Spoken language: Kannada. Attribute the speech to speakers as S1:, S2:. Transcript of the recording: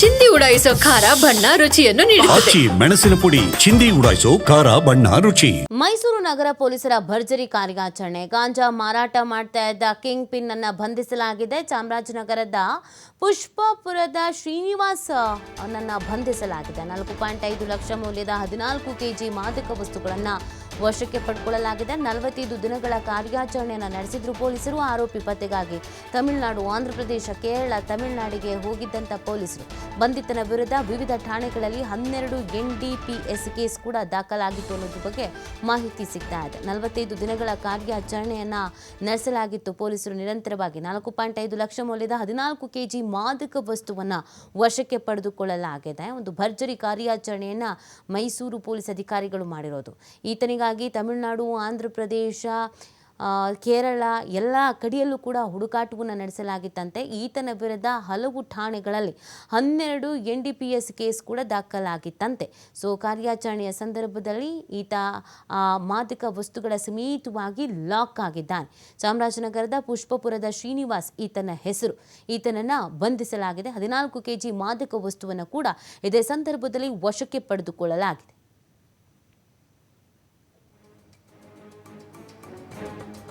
S1: ಚಿಂದಿ ಉಡಾಯಿಸೋ ಖಾರ ಬಣ್ಣ ರುಚಿಯನ್ನು ನೀಡುತ್ತದೆ.
S2: ಆಚಿ ಮೆಣಸಿನ ಪುಡಿ ಚಿಂದಿ ಉಡಾಯಿಸೋ ಖಾರ ಬಣ್ಣ ರುಚಿ.
S3: ಮೈಸೂರು ನಗರ ಪೊಲೀಸರ ಭರ್ಜರಿ ಕಾರ್ಯಾಚರಣೆ. ಗಾಂಜಾ ಮಾರಾಟ ಮಾಡ್ತಾ ಇದ್ದ ಕಿಂಗ್ ಪಿನ್ ಅನ್ನ ಬಂಧಿಸಲಾಗಿದೆ. ಚಾಮರಾಜನಗರದ ಪುಷ್ಪಪುರದ ಶ್ರೀನಿವಾಸ್ ಅವನನ್ನ ಬಂಧಿಸಲಾಗಿದೆ. ನಾಲ್ಕು ಪಾಯಿಂಟ್ ಐದು ಲಕ್ಷ ಮೌಲ್ಯದ ಹದಿನಾಲ್ಕು ಕೆಜಿ ಮಾದಕ ವಸ್ತುಗಳನ್ನ ವಶಕ್ಕೆ ಪಡ್ಕೊಳ್ಳಲಾಗಿದೆ ನಲವತ್ತೈದು ದಿನಗಳ ಕಾರ್ಯಾಚರಣೆಯನ್ನು ನಡೆಸಿದ್ರು ಪೊಲೀಸರು ಆರೋಪಿ ಪತ್ತೆಗಾಗಿ. ತಮಿಳುನಾಡು, ಆಂಧ್ರಪ್ರದೇಶ, ಕೇರಳ, ತಮಿಳುನಾಡಿಗೆ ಹೋಗಿದ್ದಂಥ ಪೊಲೀಸರು. ಬಂಧಿತನ ವಿರುದ್ಧ ವಿವಿಧ ಠಾಣೆಗಳಲ್ಲಿ ಹನ್ನೆರಡು ಎನ್ ಕೇಸ್ ಕೂಡ ದಾಖಲಾಗಿತ್ತು ಅನ್ನೋದ್ರ ಬಗ್ಗೆ ಮಾಹಿತಿ ಸಿಗ್ತಾ ಇದೆ. ನಲವತ್ತೈದು ದಿನಗಳ ಕಾರ್ಯಾಚರಣೆಯನ್ನು ನಡೆಸಲಾಗಿತ್ತು ಪೊಲೀಸರು ನಿರಂತರವಾಗಿ. ನಾಲ್ಕು ಪಾಯಿಂಟ್ ಐದು ಲಕ್ಷ ಮೌಲ್ಯದ ಹದಿನಾಲ್ಕು ಕೆಜಿ ಮಾದಕ ವಸ್ತುವನ್ನು ವಶಕ್ಕೆ ಪಡೆದುಕೊಳ್ಳಲಾಗಿದೆ. ಒಂದು ಭರ್ಜರಿ ಕಾರ್ಯಾಚರಣೆಯನ್ನು ಮೈಸೂರು ಪೊಲೀಸ್ ಅಧಿಕಾರಿಗಳು ಮಾಡಿರೋದು. ಈತನಿಗಾಗಿ ತಮಿಳುನಾಡು ಆಂಧ್ರ ಪ್ರದೇಶ ಕೇರಳ ಎಲ್ಲ ಕಡೆಯಲ್ಲೂ ಕೂಡ ಹುಡುಕಾಟವನ್ನು ನಡೆಸಲಾಗಿತ್ತಂತೆ. ಈತನ ವಿರುದ್ಧ ಹಲವು ಠಾಣೆಗಳಲ್ಲಿ ಹನ್ನೆರಡು N D P S case ಕೂಡ ದಾಖಲಾಗಿತ್ತಂತೆ. ಸೊ, ಕಾರ್ಯಾಚರಣೆಯ ಸಂದರ್ಭದಲ್ಲಿ ಈತ ಮಾದಕ ವಸ್ತುಗಳ ಸಮೇತವಾಗಿ ಲಾಕ್ ಆಗಿದ್ದಾನೆ. ಚಾಮರಾಜನಗರದ ಪುಷ್ಪಪುರದ ಶ್ರೀನಿವಾಸ್ ಈತನ ಹೆಸರು. ಈತನನ್ನು ಬಂಧಿಸಲಾಗಿದೆ. ಹದಿನಾಲ್ಕು ಕೆಜಿ ಮಾದಕ ವಸ್ತುವನ್ನು ಕೂಡ ಇದೇ ಸಂದರ್ಭದಲ್ಲಿ ವಶಕ್ಕೆ ಪಡೆದುಕೊಳ್ಳಲಾಗಿದೆ.